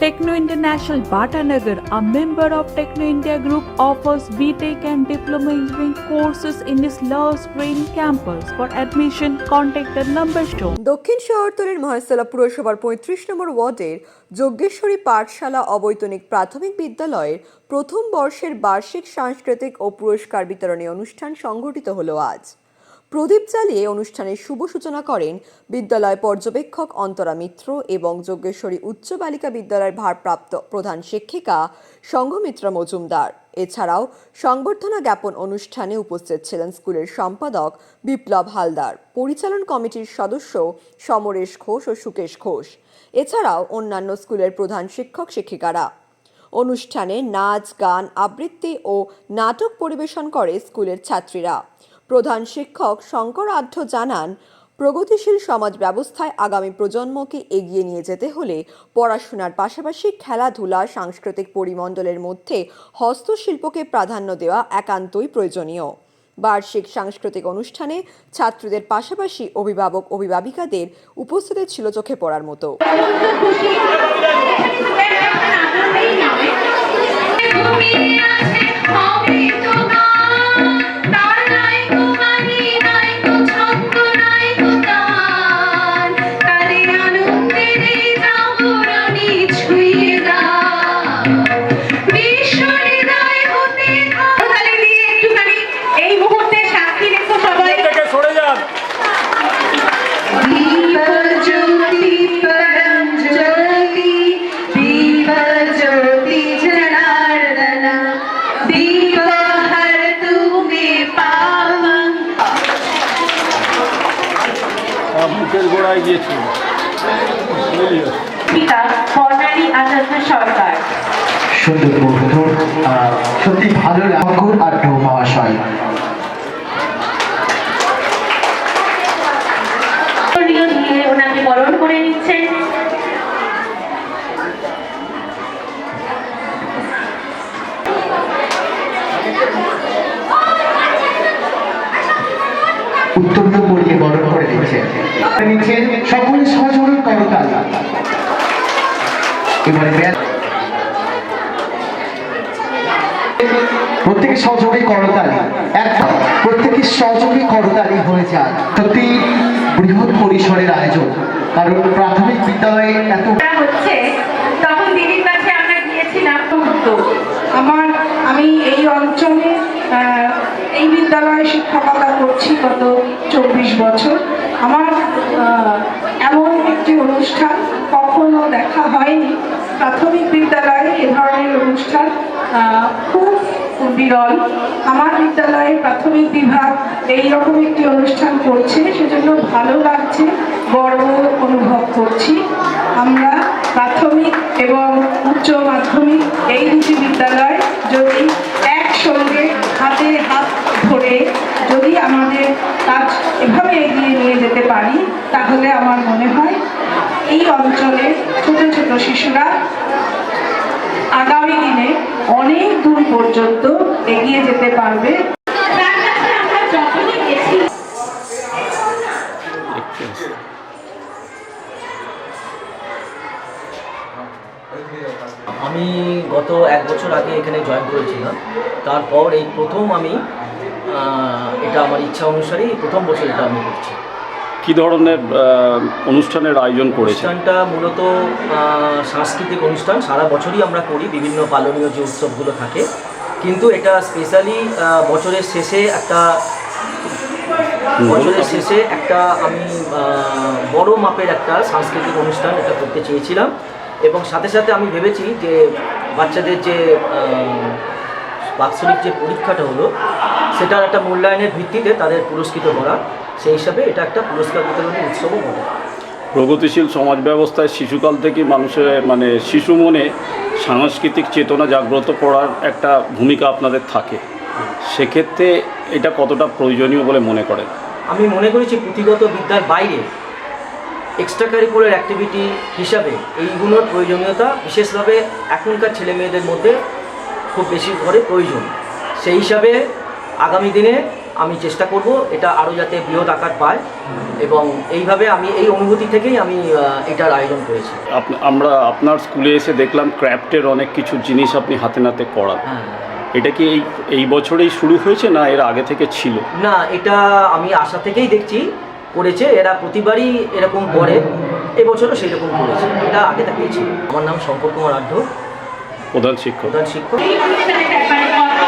Techno International Bhatanagar, a member of Techno India Group, offers BTEC and Diploma Engineering courses in its Love Green campus. For admission, contact the number shown. দক্ষিণ শহরতলির মহেশতলা পুরসভার পঁয়ত্রিশ নম্বর ওয়ার্ডের যজ্ঞেশ্বরী পাঠশালা অবৈতনিক প্রাথমিক বিদ্যালয়ের প্রথম বর্ষের বার্ষিক সাংস্কৃতিক ও পুরস্কার বিতরণী অনুষ্ঠান সংঘটিত হলো আজ প্রদীপ জ্বালিয়ে অনুষ্ঠানের শুভ সূচনা করেন বিদ্যালয় পর্যবেক্ষক অন্তরা মিত্র এবং যজ্ঞেশ্বরী উচ্চ বালিকা বিদ্যালয়ের ভারপ্রাপ্ত প্রধান শিক্ষিকা সংঘমিত্রা মজুমদার। এছাড়াও সংবর্ধনা জ্ঞাপন অনুষ্ঠানে উপস্থিত ছিলেন স্কুলের সম্পাদক বিপ্লব হালদার, পরিচালন কমিটির সদস্য সমরেশ ঘোষ ও সুকেশ ঘোষ। এছাড়াও অন্যান্য স্কুলের প্রধান শিক্ষক শিক্ষিকারা। অনুষ্ঠানে নাচ, গান, আবৃত্তি ও নাটক পরিবেশন করে স্কুলের ছাত্রীরা। প্রধান শিক্ষক শঙ্কর আঢ্য জানান, প্রগতিশীল সমাজ ব্যবস্থায় আগামী প্রজন্মকে এগিয়ে নিয়ে যেতে হলে পড়াশোনার পাশাপাশি খেলাধুলা, সাংস্কৃতিক পরিমণ্ডলের মধ্যে হস্তশিল্পকে প্রাধান্য দেওয়া একান্তই প্রয়োজনীয়। বার্ষিক সাংস্কৃতিক অনুষ্ঠানে ছাত্রদের পাশাপাশি অভিভাবক, অভিভাবিকাদের উপস্থিতি ছিল চোখে পড়ার মতো। মুখের গোড়ায় গিয়েছিল। পিতা বর্ণালী আচার্য সরকার। সুন্দর মুহূর্ত আহ, সত্যি ভালো লাগর আর ঢৌ মহাশয় নিয়ে নিয়ে ওনাকে বরণ করে নিচ্ছেন উত্তপ্ত পরিয়ে বরণ করে দিচ্ছেন নিচ্ছেন সকলে সহযোগী করতাল প্রত্যেকে সহযোগী করতালি একদম প্রত্যেকে সহযোগী করতালি হয়ে যান সত্যি, বৃহৎ পরিসরের আয়োজন। কারণ প্রাথমিক বিদ্যালয়ে এত হচ্ছে, তখন দিদির কাছে আমরা গিয়েছিলাম আমার, আমি এই অঞ্চলে এই বিদ্যালয়ে শিক্ষকতা করছি গত চব্বিশ বছর। আমার এমন একটি অনুষ্ঠান কখনো দেখা হয়নি। প্রাথমিক বিদ্যালয়ে এ ধরনের অনুষ্ঠান খুব বিরল। আমার বিদ্যালয়ে প্রাথমিক বিভাগ এই রকম একটি অনুষ্ঠান করছে, সেজন্য ভালো লাগছে, গর্ব অনুভব করছি। আমরা প্রাথমিক এবং উচ্চ মাধ্যমিক এই দুটি বিদ্যালয় যদি একসঙ্গে হাতে হাত ধরে যদি আমাদের কাজ এভাবে এগিয়ে নিয়ে যেতে পারি তাহলে আমার মনে হয় এই অঞ্চলে ছোট ছোট শিশুরা আগামী দিনে অনেক দূর পর্যন্ত এগিয়ে যেতে পারবে। আমি গত এক বছর আগে এখানে জয়েন করেছিলাম। তারপর এই প্রথম আমি এটা আমার ইচ্ছা অনুসারেই প্রথম বছর এটা আমি করছি। কি ধরনের অনুষ্ঠানের আয়োজন করেছে অনুষ্ঠানটা মূলত সাংস্কৃতিক অনুষ্ঠান। সারা বছরই আমরা করি, বিভিন্ন পালনীয় যে উৎসবগুলো থাকে। কিন্তু এটা স্পেশালি বছরের শেষে একটা, বছরের শেষে একটা আমি বড় মাপের একটা সাংস্কৃতিক অনুষ্ঠান এটা করতে চেয়েছিলাম। এবং সাথে সাথে আমি ভেবেছি যে বাচ্চাদের যে বাৎসরিক যে পরীক্ষাটা হলো সেটার একটা মূল্যায়নের ভিত্তিতে তাদের পুরস্কৃত করা সেই হিসাবে এটা একটা পুরস্কার বিতরণের উৎসবও বটে। প্রগতিশীল সমাজ ব্যবস্থায় শিশুকাল থেকে মানুষের মানে শিশু মনে সাংস্কৃতিক চেতনা জাগ্রত করার একটা ভূমিকা আপনাদের থাকে। সেক্ষেত্রে এটা কতটা প্রয়োজনীয় বলে মনে করেন? আমি মনে করেছি পুঁথিগত বিদ্যার বাইরে এক্সট্রা কারিকুলার অ্যাক্টিভিটি হিসাবে এইগুলোর প্রয়োজনীয়তা বিশেষভাবে এখনকার ছেলে মেয়েদের মধ্যে খুব বেশি করে প্রয়োজন। সেই হিসাবে আগামী দিনে আমি চেষ্টা করব এটা আরও যাতে বৃহৎ আকার পায় এবং এইভাবে আমি এই অনুভূতি থেকেই আমি এটার আয়োজন করেছি। আমরা আপনার স্কুলে এসে দেখলাম ক্র্যাফটের অনেক কিছু জিনিস আপনি হাতে নাতে করান। হ্যাঁ। এটা কি এই এই বছরেই শুরু হয়েছে না এর আগে থেকে ছিল? না এটা আমি আশা থেকেই দেখছি করেছে এরা প্রতিবারই এরকম করে এবছরও সেই রকম করেছে এটা আগে থেকেই ছিল। আমার নাম শঙ্কর কুমার আঢ্য প্রধান শিক্ষক। প্রধান শিক্ষক।